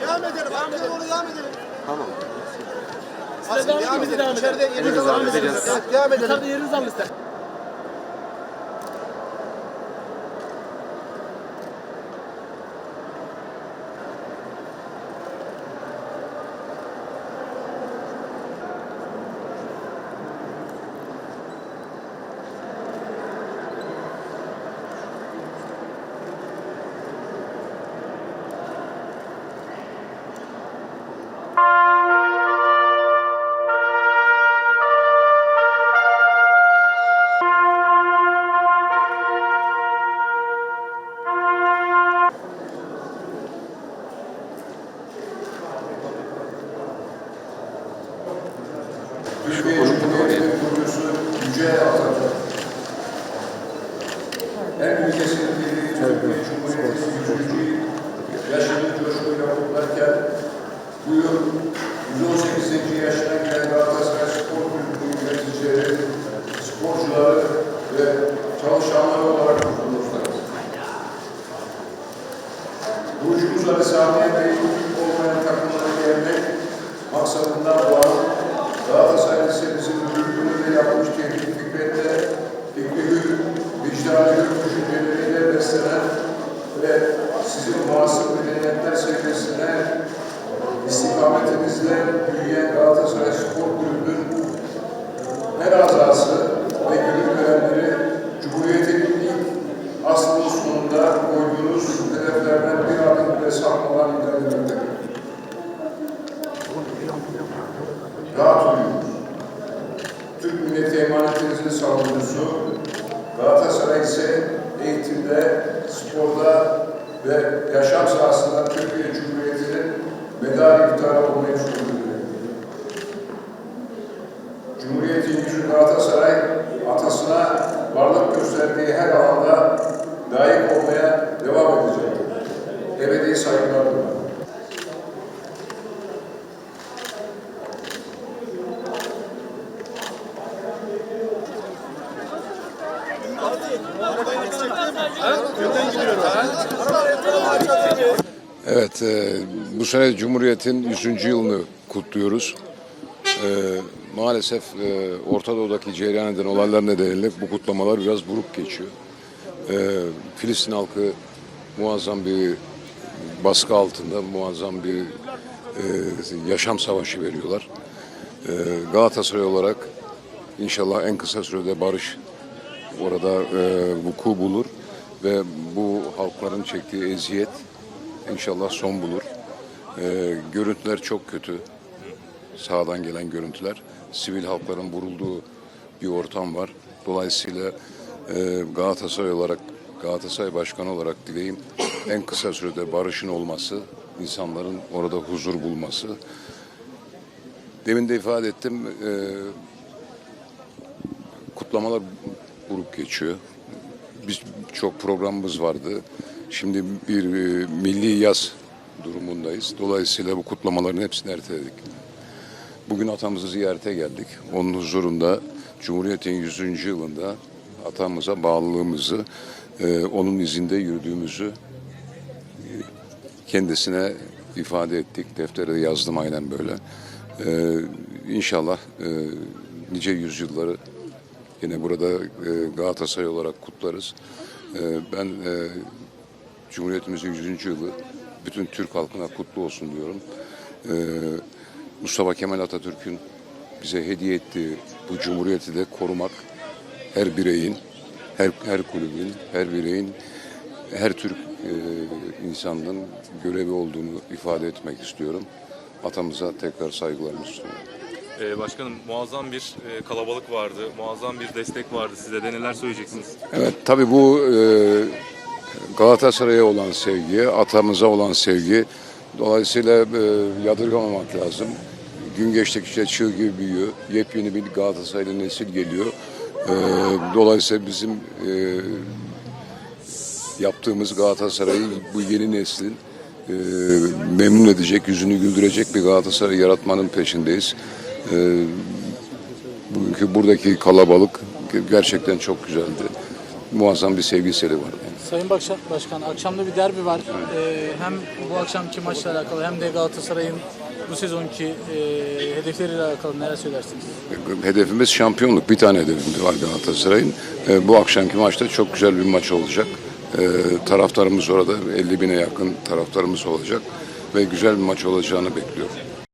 Devam edelim. Arkaya doğru devam edelim. Tamam. Hadi devam edelim. İçeride edelim. Evet, devam edelim. Dışarıda yerinizi alın ister. Türkiye Cumhuriyeti kurucusu Yüce Atatürk. Her ülkesinin birliği Türkiye Cumhuriyeti 100. yaşını coşkuyla kutlarken bu yıl 118. yaşına giren Galatasaray Spor Kulübü yöneticileri, sporcuları ve çalışanları olarak kutluyoruz. Burcumuz Ali Sami Bey'in olmayan takımları gelmek maksadından doğan Galatasaray Lisesi'nin müdürlüğünde yapmış teknik ise eğitimde, sporda ve yaşam sahasında Türkiye Cumhuriyeti'nin medar iftiharı olmayı sürdürüyor. Cumhuriyetin yüzü Galatasaray, atasına varlık gösterdiği her alanda layık olmaya devam edecektir. Ebedi saygılarımla. Evet, e, bu sene Cumhuriyet'in 100. yılını kutluyoruz. E, maalesef e, Orta Doğu'daki cereyan eden olaylar nedeniyle bu kutlamalar biraz buruk geçiyor. E, Filistin halkı muazzam bir baskı altında, muazzam bir e, yaşam savaşı veriyorlar. E, Galatasaray olarak inşallah en kısa sürede barış orada e, vuku bulur ve bu halkların çektiği eziyet İnşallah son bulur. Ee, görüntüler çok kötü. Sağdan gelen görüntüler. Sivil halkların vurulduğu bir ortam var. Dolayısıyla e, Galatasaray olarak, Galatasaray Başkanı olarak dileğim en kısa sürede barışın olması, insanların orada huzur bulması. Demin de ifade ettim, e, kutlamalar buruk geçiyor. Biz çok programımız vardı. Şimdi bir e, milli yaz durumundayız. Dolayısıyla bu kutlamaların hepsini erteledik. Bugün atamızı ziyarete geldik. Onun huzurunda Cumhuriyet'in 100. yılında atamıza bağlılığımızı, e, onun izinde yürüdüğümüzü e, kendisine ifade ettik. Deftere de yazdım aynen böyle. E, inşallah e, nice yüzyılları yine burada e, Galatasaray olarak kutlarız. Ben Cumhuriyetimizin 100. yılı bütün Türk halkına kutlu olsun diyorum. Ee, Mustafa Kemal Atatürk'ün bize hediye ettiği bu cumhuriyeti de korumak her bireyin, her, her kulübün, her bireyin, her Türk e, insanının görevi olduğunu ifade etmek istiyorum. Atamıza tekrar saygılarımı sunuyorum. Ee, başkanım muazzam bir e, kalabalık vardı, muazzam bir destek vardı. Size de neler söyleyeceksiniz? Evet tabii bu e, Galatasaray'a olan sevgi, atamıza olan sevgi dolayısıyla e, yadırgamamak lazım. Gün geçtikçe çığ gibi büyüyor. Yepyeni bir Galatasaraylı nesil geliyor. E, dolayısıyla bizim e, yaptığımız Galatasaray'ı bu yeni neslin e, memnun edecek, yüzünü güldürecek bir Galatasaray yaratmanın peşindeyiz. E, bugünkü buradaki kalabalık gerçekten çok güzeldi. Muazzam bir sevgi seli vardı. Sayın Başkan, akşamda bir derbi var. Ee, hem bu akşamki maçla alakalı hem de Galatasaray'ın bu sezonki e, hedefleriyle alakalı neler söylersiniz? Hedefimiz şampiyonluk. Bir tane hedefimiz var Galatasaray'ın. Ee, bu akşamki maçta çok güzel bir maç olacak. Ee, taraftarımız orada 50 bine yakın taraftarımız olacak ve güzel bir maç olacağını bekliyorum.